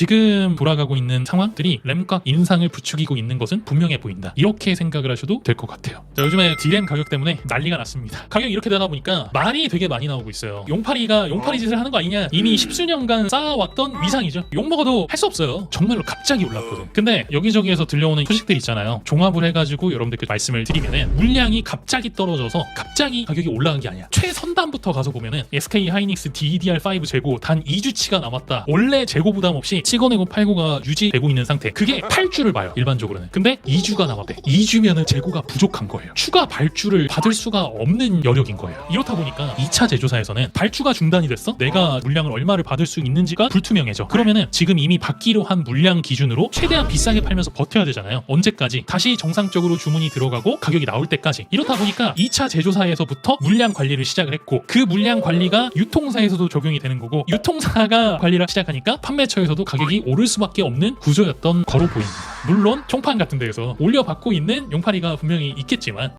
지금 돌아가고 있는 상황들이 램각 인상을 부추기고 있는 것은 분명해 보인다. 이렇게 생각을 하셔도 될 것 같아요. 자, 요즘에 디램 가격 때문에 난리가 났습니다. 가격이 이렇게 되다 보니까 말이 되게 많이 나오고 있어요. 용팔이가 용팔이 짓을 하는 거 아니냐? 이미 십수년간 쌓아왔던 위상이죠. 욕 먹어도 할 수 없어요. 정말로 갑자기 올랐거든. 근데 여기저기에서 들려오는 소식들 있잖아요. 종합을 해가지고 여러분들께 말씀을 드리면은 물량이 갑자기 떨어져서 갑자기 가격이 올라간 게 아니야. 최선단부터 가서 보면은 SK 하이닉스 DDR5 재고 단 2주치가 남았다. 원래 재고 부담 없이 찍어내고 팔고가 유지되고 있는 상태. 그게 8주를 봐요. 일반적으로는. 근데 2주가 남았대. 2주면은 재고가 부족한 거예요. 추가 발주를 받을 수가 없는 여력인 거예요. 이렇다 보니까 2차 제조사에서는 발주가 중단이 됐어? 내가 물량을 얼마를 받을 수 있는지가 불투명해져. 그러면은 지금 이미 받기로 한 물량 기준으로 최대한 비싸게 팔면서 버텨야 되잖아요. 언제까지? 다시 정상적으로 주문이 들어가고 가격이 나올 때까지. 이렇다 보니까 2차 제조사에서부터 물량 관리를 시작을 했고 그 물량 관리가 유통사에서도 적용이 되는 거고 유통사가 관리를 시작하니까 판매처에서도 가격이 오를 수밖에 없는 구조였던 거로 보입니다. 물론 총판 같은 데에서 올려받고 있는 용팔이가 분명히 있겠지만